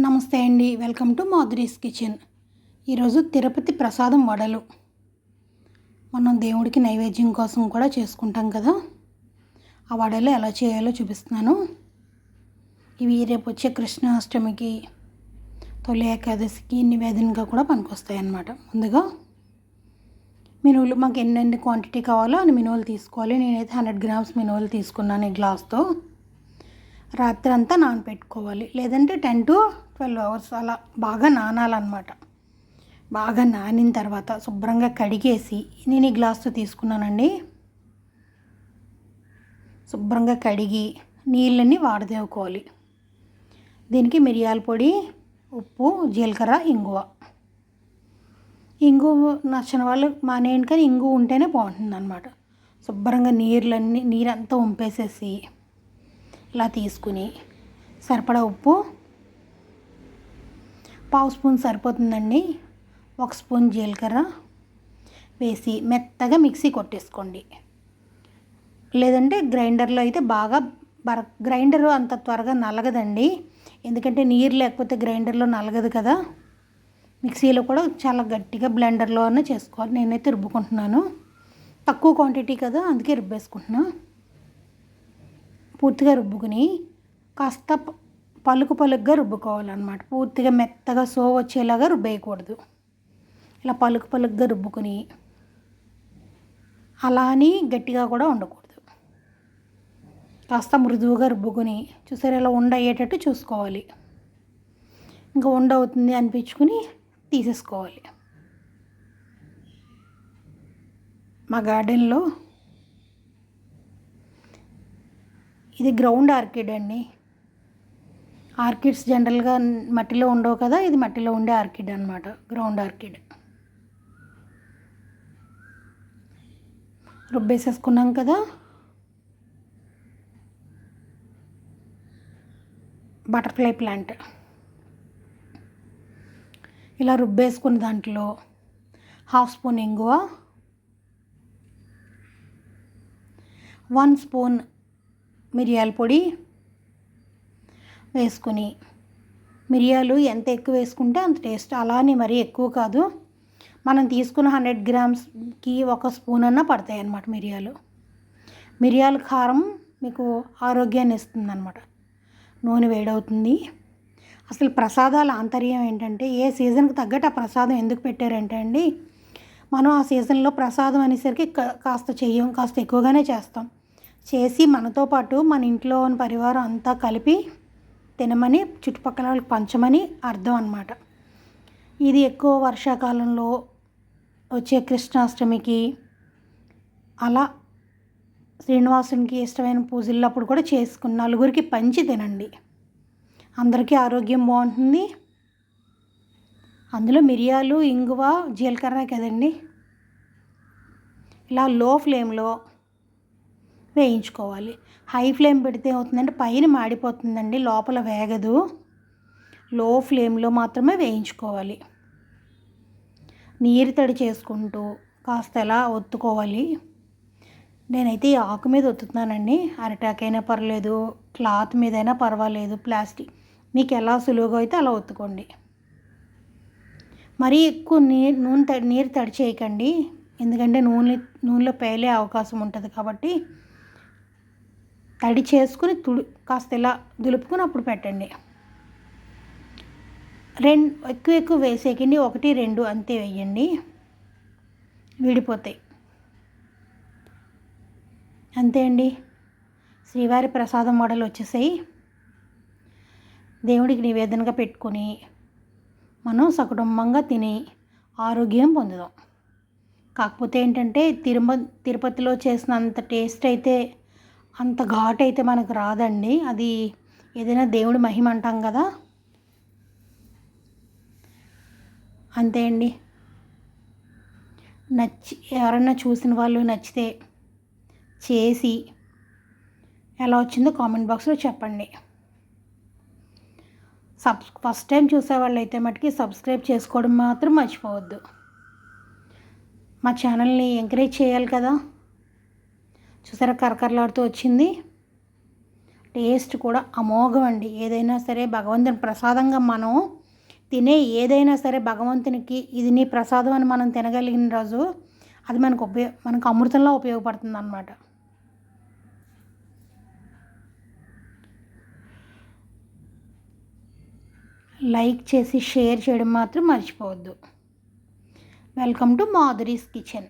నమస్తే అండి. Welcome to Madhuri's kitchen. ఈరోజు తిరుపతి ప్రసాదం వడలు. మనం దేవుడికి నైవేద్యం కోసం కూడా చేసుకుంటాం కదా. ఆ వడలు ఎలా చేయాలో చూపిస్తున్నాను. ఇవి రేపు వచ్చే కృష్ణాష్టమికి తొలి ఏకాదశికి నివేదనగా కూడా పనికొస్తాయి అన్నమాట. ముందుగా మినువులు మాకు ఎన్నెన్ని క్వాంటిటీ కావాలో అన్ని మినువులు తీసుకోవాలి. నేనైతే హండ్రెడ్ గ్రామ్స్ మినువులు తీసుకున్నాను ఈ గ్లాస్తో. రాత్రి అంతా నానపెట్టుకోవాలి. లేదంటే టెన్ టు ట్వెల్వ్ అవర్స్ అలా బాగా నానాలన్నమాట. బాగా నానిన తర్వాత శుభ్రంగా కడిగేసి నేను ఈ గ్లాస్తో తీసుకున్నానండి. శుభ్రంగా కడిగి నీళ్ళని వాడదేవుకోవాలి. దీనికి మిరియాల పొడి ఉప్పు జీలకర్ర ఇంగువ. ఇంగు నచ్చిన వాళ్ళు మానేయండి కానీ ఇంగు ఉంటేనే బాగుంటుంది అనమాట శుభ్రంగా నీళ్ళన్నీ నీరంతా ఉంపేసేసి ఇలా తీసుకుని సరిపడా ఉప్పు పావు స్పూన్ సరిపోతుందండి. ఒక స్పూన్ జీలకర్ర వేసి మెత్తగా మిక్సీ కొట్టేసుకోండి. లేదంటే గ్రైండర్లో అయితే బాగా బర గ్రైండర్ అంత త్వరగా నలగదండి. ఎందుకంటే నీరు లేకపోతే గ్రైండర్లో నలగదు కదా. మిక్సీలో కూడా చాలా గట్టిగా బ్లెండర్లో అన్న చేసుకోవాలి. నేనైతే రుబ్బుకుంటున్నాను. తక్కువ క్వాంటిటీ కదా అందుకే రుబ్బేసుకుంటున్నాను పూర్తిగా రుబ్బుకుని కాస్త పలుకు పలుకుగా రుబ్బుకోవాలన్నమాట. పూర్తిగా మెత్తగా సో వచ్చేలాగా రుబ్బేయకూడదు. ఇలా పలుకు పలుకుగా రుబ్బుకుని అలా అని గట్టిగా కూడా ఉండకూడదు. కాస్త మృదువుగా రుబ్బుకుని చూసారు ఇలా ఉండ అయ్యేటట్టు చూసుకోవాలి. ఇంకా ఉండ అవుతుంది అనిపించుకుని తీసేసుకోవాలి. మా గార్డెన్లో ఇది గ్రౌండ్ ఆర్కిడ్ అండి. ఆర్కిడ్స్ జనరల్గా మట్టిలో ఉండవు కదా ఇది మట్టిలో ఉండే ఆర్కిడ్ అనమాట గ్రౌండ్ ఆర్కిడ్. రుబ్బేసేసుకున్నాం కదా. Butterfly plant. ఇలా రుబ్బేసుకున్న దాంట్లో హాఫ్ స్పూన్ ఇంగువ వన్ స్పూన్ మిరియాల పొడి వేసుకుని. మిరియాలు ఎంత ఎక్కువ వేసుకుంటే అంత టేస్ట్. అలానే మరీ ఎక్కువ కాదు. మనం తీసుకున్న హండ్రెడ్ గ్రామ్స్కి ఒక స్పూన్ అన్న పడతాయి అన్నమాట మిరియాలు. మిరియాల కారం మీకు ఆరోగ్యాన్ని ఇస్తుంది అనమాట నూనె వేడవుతుంది. అసలు ప్రసాదాల ఆంతర్యం ఏంటంటే ఏ సీజన్కి తగ్గట్టు ఆ ప్రసాదం ఎందుకు పెట్టారంటే అండి మనం ఆ సీజన్లో ప్రసాదం అనేసరికి కాస్త చెయ్యం కాస్త ఎక్కువగానే చేస్తాం. చేసి మనతో పాటు మన ఇంట్లో ఉన్న పరివారం అంతా కలిపి తినమని చుట్టుపక్కల వాళ్ళకి పంచమని అర్థం అనమాట ఇది ఎక్కువ వర్షాకాలంలో వచ్చే కృష్ణాష్టమికి అలా శ్రీనివాసునికి ఇష్టమైన పూజలప్పుడు కూడా చేసుకుని నలుగురికి పంచి తినండి. అందరికీ ఆరోగ్యం బాగుంటుంది. అందులో మిరియాలు ఇంగువ జీలకర్ర కదండి. ఇలా లో ఫ్లేమ్లో వేయించుకోవాలి. హై ఫ్లేమ్ పెడితే అవుతుందంటే పైన మాడిపోతుందండి లోపల వేగదు. లో ఫ్లేమ్లో మాత్రమే వేయించుకోవాలి. నీరు తడి చేసుకుంటూ కాస్త ఎలా ఒత్తుకోవాలి. నేనైతే ఈ ఆకు మీద ఒత్తుతున్నానండి. అరిటాకైనా పర్లేదు క్లాత్ మీదైనా పర్వాలేదు ప్లాస్టిక్. మీకు ఎలా సులువుగా అయితే అలా ఒత్తుకోండి. మరీ ఎక్కువ నీరు నూనె తడి నీరు తడి చేయకండి. ఎందుకంటే నూనె నూనెలో పేలే అవకాశం ఉంటుంది కాబట్టి తడి చేసుకుని తుడు కాస్త ఇలా దులుపుకుని అప్పుడు పెట్టండి. రెండు ఎక్కువ ఎక్కువ వేసేకండి ఒకటి రెండు అంతే వేయండి. విడిపోతాయి. అంతే అండి. శ్రీవారి ప్రసాదం మోడల్ వచ్చేసాయి. దేవుడికి నివేదనగా పెట్టుకొని మనం సకుటుంబంగా తిని ఆరోగ్యం పొందుదాం. కాకపోతే ఏంటంటే తిరుమ తిరుపతిలో చేసినంత టేస్ట్ అయితే అంత ఘాట్ అయితే మనకు రాదండి. అది ఏదైనా దేవుడి మహిమ అంటాం కదా. అంతే అండి. నచ్చి ఎవరన్నా చూసిన వాళ్ళు నచ్చితే చేసి ఎలా వచ్చిందో కామెంట్ బాక్స్లో చెప్పండి. సబ్ ఫస్ట్ టైం చూసేవాళ్ళు అయితే మటుకి సబ్స్క్రైబ్ చేసుకోవడం మాత్రం మర్చిపోవద్దు. మా ఛానల్ని ఎంకరేజ్ చేయాలి కదా. చూసారా కరకరలాడుతూ వచ్చింది. టేస్ట్ కూడా అమోఘం అండి. ఏదైనా సరే భగవంతుని ప్రసాదంగా మనం తినే ఏదైనా సరే భగవంతునికి ఇది నీ ప్రసాదం అని మనం తినగలిగిన రోజు అది మనకు ఉపయోగ మనకు అమృతంలో ఉపయోగపడుతుంది అనమాట లైక్ చేసి షేర్ చేయడం మాత్రం మర్చిపోవద్దు. Welcome to Madhuri's kitchen.